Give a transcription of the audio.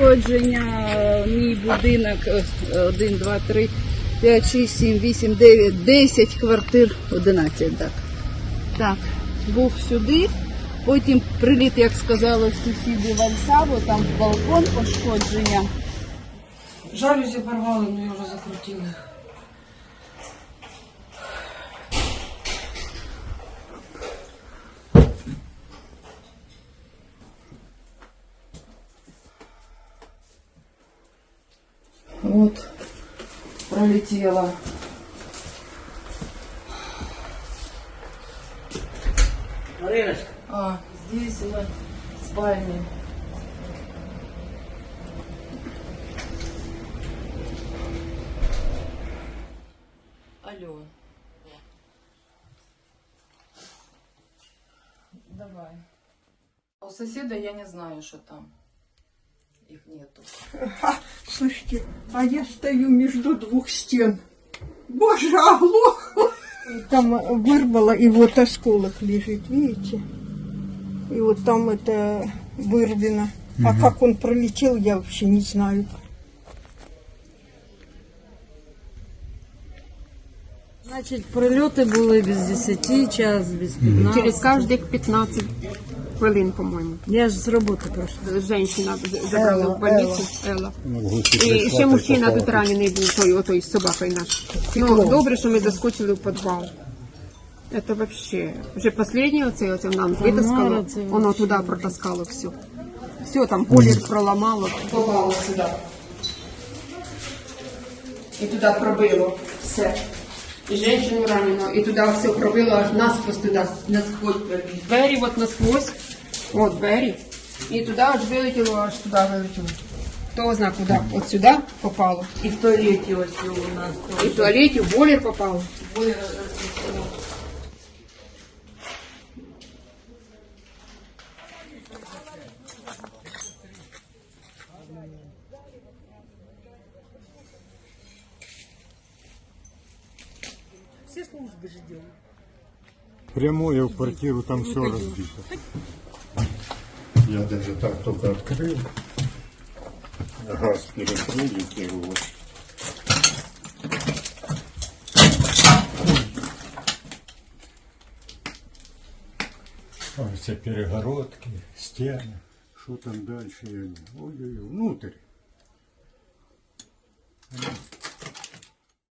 Пошкодження, е, мій будинок, е, 1, 2, 3, 5, 6, 7, 8, 9, 10 квартир, 11, так. Так, був сюди, потім приліт, як сказали сусіди Вальсаву, там балкон пошкодження. Жалюзі порвали, ну його вже Вот, пролетела. А, здесь мы в спальне. Алло. Давай. У соседа я не знаю, что там. Их нету. А, слышите, а я стою между двух стен. Боже, оглохла. Там вырвало, и вот осколок лежит, видите? И вот там это вырвано. А как он пролетел, я вообще не знаю. Значить, прильоти були без 10, час без 15. Через каждых 15 хвилин, по-моєму. Я ж з роботи прийшла. Женщина забрала в больницю, Елла. І ще мужчина тут ранений був, той, отой з собакою наш. Ну, добре, що ми заскочили в підвал. Это вообще. Вже последнє оце, оце нам витаскало, це воно туди протаскало все. Все, там колір проламало. Попало сюди. І туди пробило все. І женщину ранено, і туди все пробило аж насквозь туди, насквозь пробило. Двері от насквозь, от двері. І туди аж вилетіло, аж туди вилетіло. Хто знає куди? От сюди попало. І в туалеті ось у нас. І в туалеті в бойлер попало. Бойлер розпустило. Прямое в квартиру, там все разбито. Я даже так только открыл. Газ перекрыл и первый. А все перегородки, стены. Что там дальше? Ой-ой-ой, внутрь.